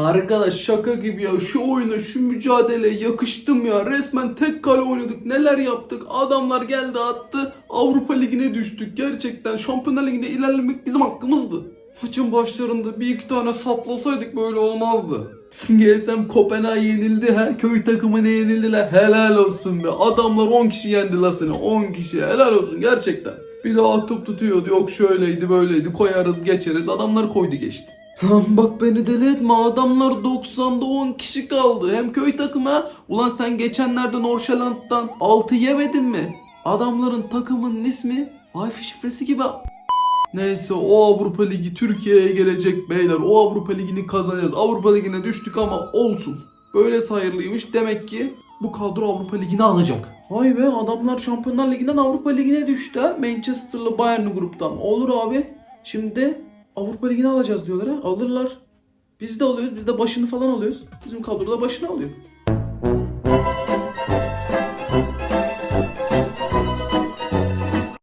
Arkadaş şaka gibi ya şu oyuna şu mücadeleye yakıştım ya. Resmen tek kale oynadık neler yaptık? Adamlar geldi attı. Avrupa Ligi'ne düştük. Gerçekten Şampiyonlar Ligi'nde ilerlemek bizim hakkımızdı. Maçın başlarında bir iki tane saplasaydık böyle olmazdı. GSM Kopenhag yenildi ha köy takımına yenildiler. Helal olsun be. Adamlar 10 kişi yendi la seni 10 kişi. Helal olsun gerçekten. Bir de atıp tutuyordu. Yok şöyleydi böyleydi. Koyarız geçeriz. Adamlar koydu geçti. Lan bak beni deli etme adamlar 90'da 10 kişi kaldı hem köy takımı. Ulan sen geçenlerde Norşeland'dan 6 yemedin mi? Adamların takımının ismi Wi-Fi şifresi gibi Neyse o Avrupa Ligi Türkiye'ye gelecek beyler. O Avrupa Ligi'ni kazanacağız. Avrupa Ligi'ne düştük ama olsun. Böyle sayılıymış. Demek ki bu kadro Avrupa Ligi'ni alacak. Vay be adamlar Şampiyonlar Ligi'nden Avrupa Ligi'ne düştü ha. Manchester'lı Bayern gruptan. Olur abi. Şimdi Avrupa Ligi'ni alacağız diyorlar ha. Alırlar. Biz de alıyoruz. Biz de başını falan alıyoruz. Bizim kadroda başını alıyor.